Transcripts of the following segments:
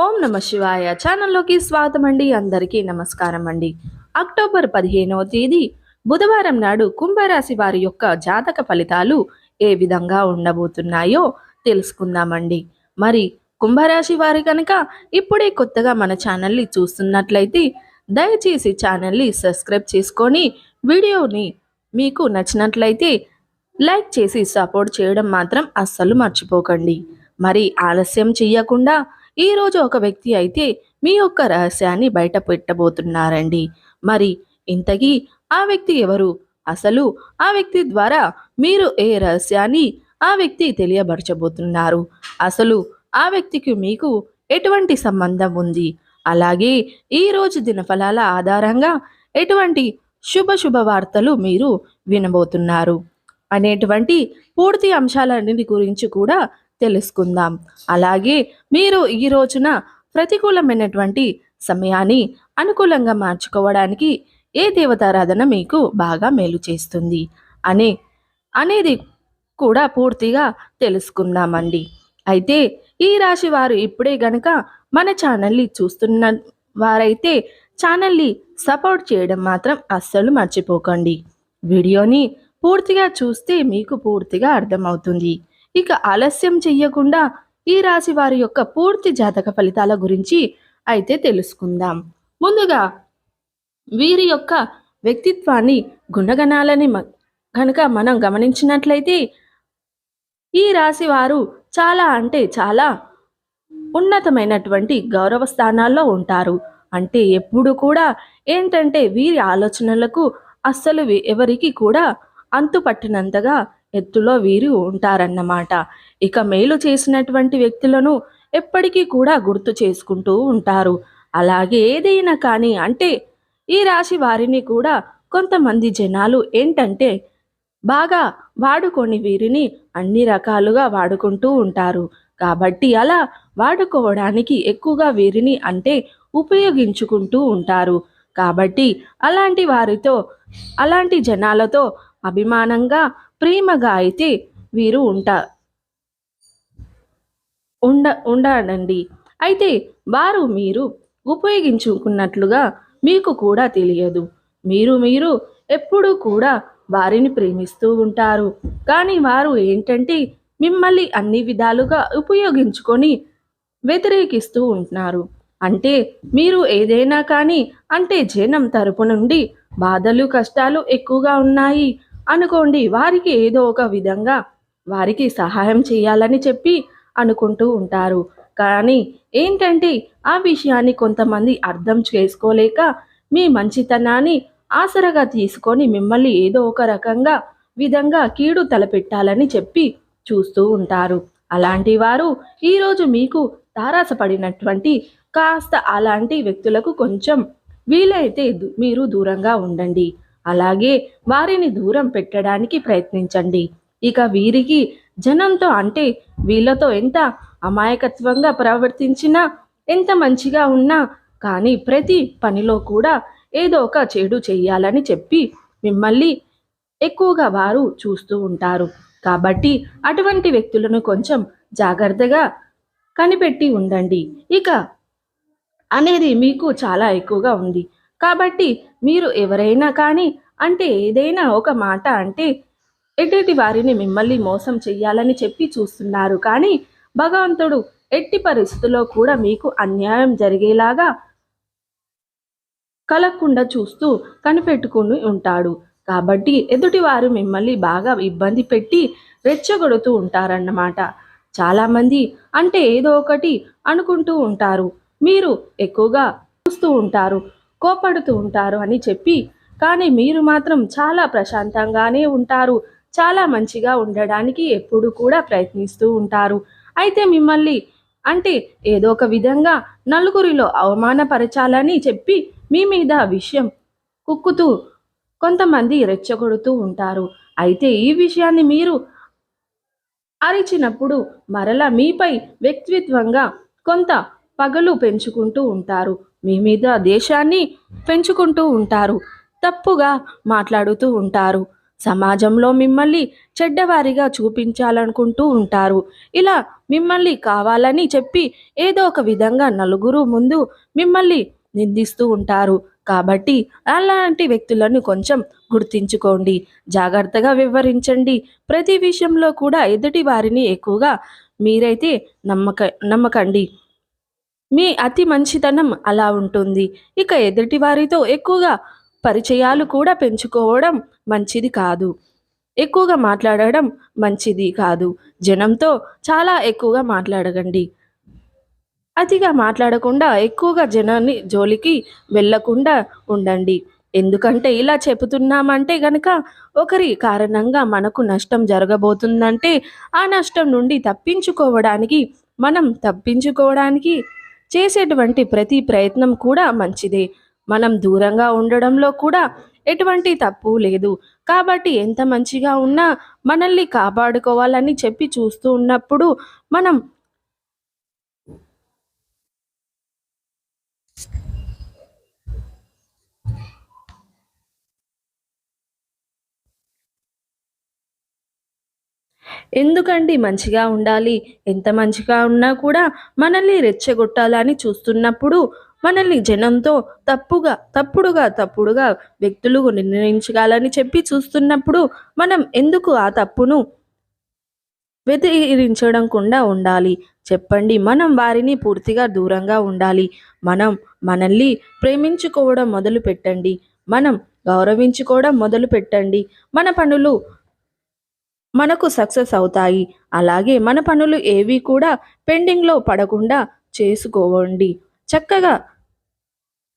ఓం నమ శివాయ ఛానల్లోకి స్వాగతం అండి అందరికీ నమస్కారం అండి. అక్టోబర్ పదిహేనవ తేదీ బుధవారం నాడు కుంభరాశి వారి యొక్క జాతక ఫలితాలు ఏ విధంగా ఉండబోతున్నాయో తెలుసుకుందామండి. మరి కుంభరాశి వారి కనుక ఇప్పుడే కొత్తగా మన ఛానల్ని చూస్తున్నట్లయితే దయచేసి ఛానల్ని సబ్స్క్రైబ్ చేసుకొని వీడియోని మీకు నచ్చినట్లయితే లైక్ చేసి సపోర్ట్ చేయడం మాత్రం అస్సలు మర్చిపోకండి. మరి ఆలస్యం చెయ్యకుండా ఈరోజు ఒక వ్యక్తి అయితే మీ యొక్క రహస్యాన్ని బయట పెట్టబోతున్నారండి మరి ఇంతకీ ఆ వ్యక్తి ఎవరు? అసలు ఆ వ్యక్తి ద్వారా మీరు ఏ రహస్యాన్ని ఆ వ్యక్తి తెలియబరచబోతున్నారు అసలు ఆ వ్యక్తికి మీకు ఎటువంటి సంబంధం ఉంది? అలాగే ఈరోజు దినఫలాల ఆధారంగా ఎటువంటి శుభ శుభ వార్తలు మీరు వినబోతున్నారు? అనేటువంటి పూర్తి అంశాలన్నిటి గురించి కూడా తెలుసుకుందాం. అలాగే మీరు ఈ రోజున ప్రతికూలమైనటువంటి సమయాన్ని అనుకూలంగా మార్చుకోవడానికి ఏ దేవతారాధన మీకు బాగా మేలు చేస్తుంది? అనే అనేది కూడా పూర్తిగా తెలుసుకుందామండి. అయితే ఈ రాశి వారు ఇప్పుడే గనక మన ఛానల్ని చూస్తున్న వారైతే ఛానల్ని సపోర్ట్ చేయడం మాత్రం అస్సలు మర్చిపోకండి. వీడియోని పూర్తిగా చూస్తే మీకు పూర్తిగా అర్థమవుతుంది. ఇక ఆలస్యం చెయ్యకుండా ఈ రాశి వారి యొక్క పూర్తి జాతక ఫలితాల గురించి అయితే తెలుసుకుందాం. ముందుగా వీరి యొక్క వ్యక్తిత్వాన్ని గుణగణాలని కనుక మనం గమనించినట్లయితే ఈ రాశి వారు చాలా అంటే చాలా ఉన్నతమైనటువంటి గౌరవ స్థానాల్లో ఉంటారు. అంటే ఎప్పుడు కూడా ఏంటంటే వీరి ఆలోచనలకు అస్సలు ఎవరికి కూడా అంతు పట్టినంతగా ఎత్తులో వీరు ఉంటారన్నమాట. ఇక మేలు చేసినటువంటి వ్యక్తులను ఎప్పటికీ కూడా గుర్తు చేసుకుంటూ ఉంటారు. అలాగే ఏదైనా కానీ అంటే ఈ రాశి వారిని కూడా కొంతమంది జనాలు ఏంటంటే బాగా వాడుకొని వీరిని అన్ని రకాలుగా వాడుకుంటూ ఉంటారు. కాబట్టి అలా వాడుకోవడానికి ఎక్కువగా వీరిని అంటే ఉపయోగించుకుంటూ ఉంటారు. కాబట్టి అలాంటి వారితో అలాంటి జనాలతో అభిమానంగా ప్రేమగా అయితే వీరు ఉంటా ఉండ ఉండాలండి. అయితే వారు మీరు ఉపయోగించుకున్నట్లుగా మీకు కూడా తెలియదు. మీరు మీరు ఎప్పుడూ కూడా వారిని ప్రేమిస్తూ ఉంటారు. కానీ వారు ఏంటంటే మిమ్మల్ని అన్ని విధాలుగా ఉపయోగించుకొని వ్యతిరేకిస్తూ ఉంటున్నారు. అంటే మీరు ఏదైనా కానీ అంటే జనం తరపు నుండి బాధలు కష్టాలు ఎక్కువగా ఉన్నాయి. అనుకోండి వారికి ఏదో ఒక విధంగా వారికి సహాయం చేయాలని చెప్పి అనుకుంటూ ఉంటారు. కానీ ఏంటంటే ఆ విషయాన్ని కొంతమంది అర్థం చేసుకోలేక మీ మంచితనాన్ని ఆసరగా తీసుకొని మిమ్మల్ని ఏదో ఒక రకంగా విధంగా కీడు తలపెట్టాలని చెప్పి చూస్తూ ఉంటారు. అలాంటి వారు ఈరోజు మీకు తారాసపడినటువంటి కాస్త అలాంటి వ్యక్తులకు కొంచెం వీలైతే దు- మీరు దూరంగా ఉండండి. అలాగే వారిని దూరం పెట్టడానికి ప్రయత్నించండి. ఇక వీరికి జనంతో అంటే వీళ్ళతో ఎంత అమాయకత్వంగా ప్రవర్తించినా ఎంత మంచిగా ఉన్నా కానీ ప్రతి పనిలో కూడా ఏదో ఒక చెడు చేయాలని చెప్పి మిమ్మల్ని ఎక్కువగా వారు చూస్తూ ఉంటారు. కాబట్టి అటువంటి వ్యక్తులను కొంచెం జాగ్రత్తగా కనిపెట్టి ఉండండి. ఇక అనేది మీకు చాలా ఎక్కువగా ఉంది. కాబట్టి మీరు ఎవరైనా కానీ అంటే ఏదైనా ఒక మాట అంటే ఎటువంటి వారిని మిమ్మల్ని మోసం చెయ్యాలని చెప్పి చూస్తున్నారు. కానీ భగవంతుడు ఎట్టి పరిస్థితుల్లో కూడా మీకు అన్యాయం జరిగేలాగా కలగకుండా చూస్తూ కనిపెట్టుకుని ఉంటాడు. కాబట్టి ఎదుటివారు మిమ్మల్ని బాగా ఇబ్బంది పెట్టి రెచ్చగొడుతూ ఉంటారన్నమాట. చాలామంది అంటే ఏదో ఒకటి అనుకుంటూ ఉంటారు. మీరు ఎక్కువగా చూస్తూ ఉంటారు. కోపడుతూ ఉంటారు అని చెప్పి కానీ మీరు మాత్రం చాలా ప్రశాంతంగానే ఉంటారు. చాలా మంచిగా ఉండడానికి ఎప్పుడు కూడా ప్రయత్నిస్తూ ఉంటారు. అయితే మిమ్మల్ని అంటే ఏదో ఒక విధంగా నలుగురిలో అవమానపరచాలని చెప్పి మీ మీద విషయం కుక్కుతూ కొంతమంది రెచ్చగొడుతూ ఉంటారు. అయితే ఈ విషయాన్ని మీరు అరిచినప్పుడు మరలా మీపై వ్యక్తిత్వంగా కొంత పగలు పెంచుకుంటూ ఉంటారు. మీ మీద దేశాన్ని పెంచుకుంటూ ఉంటారు తప్పుగా మాట్లాడుతూ ఉంటారు. సమాజంలో మిమ్మల్ని చెడ్డవారిగా చూపించాలనుకుంటూ ఉంటారు. ఇలా మిమ్మల్ని కావాలని చెప్పి ఏదో ఒక విధంగా నలుగురు ముందు మిమ్మల్ని నిందిస్తూ ఉంటారు. కాబట్టి అలాంటి వ్యక్తులను కొంచెం గుర్తించుకోండి. జాగ్రత్తగా వివరించండి. ప్రతి విషయంలో కూడా ఎదుటి వారిని ఎక్కువగా మీరైతే నమ్మక నమ్మకండి. మీ అతి మంచితనం అలా ఉంటుంది. ఇక ఎదుటి వారితో ఎక్కువగా పరిచయాలు కూడా పెంచుకోవడం మంచిది కాదు. ఎక్కువగా మాట్లాడడం మంచిది కాదు. జనంతో చాలా ఎక్కువగా మాట్లాడగండి అతిగా మాట్లాడకుండా ఎక్కువగా జనాన్ని జోలికి వెళ్ళకుండా ఉండండి. ఎందుకంటే ఇలా చెబుతున్నామంటే గనక ఒకరి కారణంగా మనకు నష్టం జరగబోతుందంటే ఆ నష్టం నుండి తప్పించుకోవడానికి మనం తప్పించుకోవడానికి చేసేటువంటి ప్రతి ప్రయత్నం కూడా మంచిదే. మనం దూరంగా ఉండడంలో కూడా ఎటువంటి తప్పు లేదు. కాబట్టి ఎంత మంచిగా ఉన్నా మనల్ని కాపాడుకోవాలని చెప్పి చూస్తూ ఉన్నప్పుడు మనం ఎందుకండి మంచిగా ఉండాలి? ఎంత మంచిగా ఉన్నా కూడా మనల్ని రెచ్చగొట్టాలని చూస్తున్నప్పుడు మనల్ని జనంతో తప్పుగా తప్పుడుగా తప్పుడుగా వ్యక్తులు నిర్ణయించగాలని చెప్పి చూస్తున్నప్పుడు మనం ఎందుకు ఆ తప్పును వ్యతిరేకించడంకుండా ఉండాలి? చెప్పండి. మనం వారిని పూర్తిగా దూరంగా ఉండాలి. మనం మనల్ని ప్రేమించుకోవడం మొదలు పెట్టండి మనం గౌరవించుకోవడం మొదలు పెట్టండి మన పనులు మనకు సక్సెస్ అవుతాయి. అలాగే మన పనులు ఏవి కూడా పెండింగ్లో పడకుండా చేసుకోవండి చక్కగా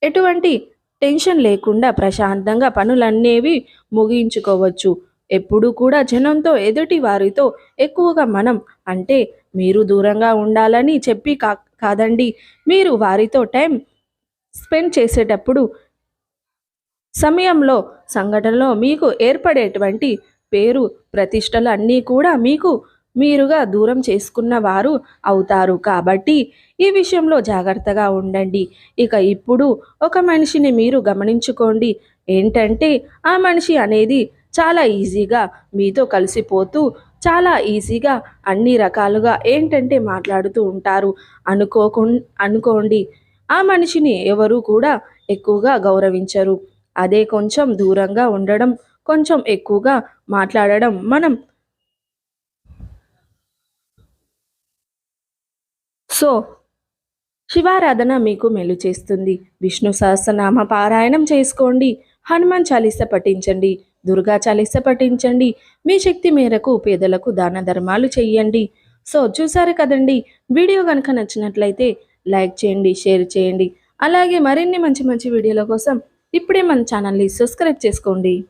ఎటువంటి టెన్షన్ లేకుండా ప్రశాంతంగా పనులన్నేవి ముగించుకోవచ్చు. ఎప్పుడూ కూడా జనంతో ఎదుటి వారితో ఎక్కువగా మనం అంటే మీరు దూరంగా ఉండాలని చెప్పి కా కాదండి. మీరు వారితో టైం స్పెండ్ చేసేటప్పుడు సమయంలో సంఘటనలో మీకు ఏర్పడేటువంటి పేరు ప్రతిష్టలు అన్నీ కూడా మీకు మీరుగా దూరం చేసుకున్న వారు అవుతారు. కాబట్టి ఈ విషయంలో జాగ్రత్తగా ఉండండి. ఇక ఇప్పుడు ఒక మనిషిని మీరు గమనించుకోండి. ఏంటంటే ఆ మనిషి అనేది చాలా ఈజీగా మీతో కలిసిపోతూ చాలా ఈజీగా అన్ని రకాలుగా ఏంటంటే మాట్లాడుతూ ఉంటారు. అనుకోకు అనుకోండి. ఆ మనిషిని ఎవరు కూడా ఎక్కువగా గౌరవించరు. అదే కొంచెం దూరంగా ఉండడం కొంచెం ఎక్కువగా మాట్లాడడం మనం. సో శివారాధన మీకు మెలు చేస్తుంది. విష్ణు సహస్రనామ పారాయణం చేసుకోండి. హనుమాన్ చాలీస పఠించండి. దుర్గా చాలీస పఠించండి. మీ శక్తి మేరకు పేదలకు దాన ధర్మాలు చెయ్యండి సో చూసారు కదండి? వీడియో కనుక నచ్చినట్లయితే లైక్ చేయండి షేర్ చేయండి. అలాగే మరిన్ని మంచి మంచి వీడియోల కోసం ఇప్పుడే మన ఛానల్ని సబ్స్క్రైబ్ చేసుకోండి.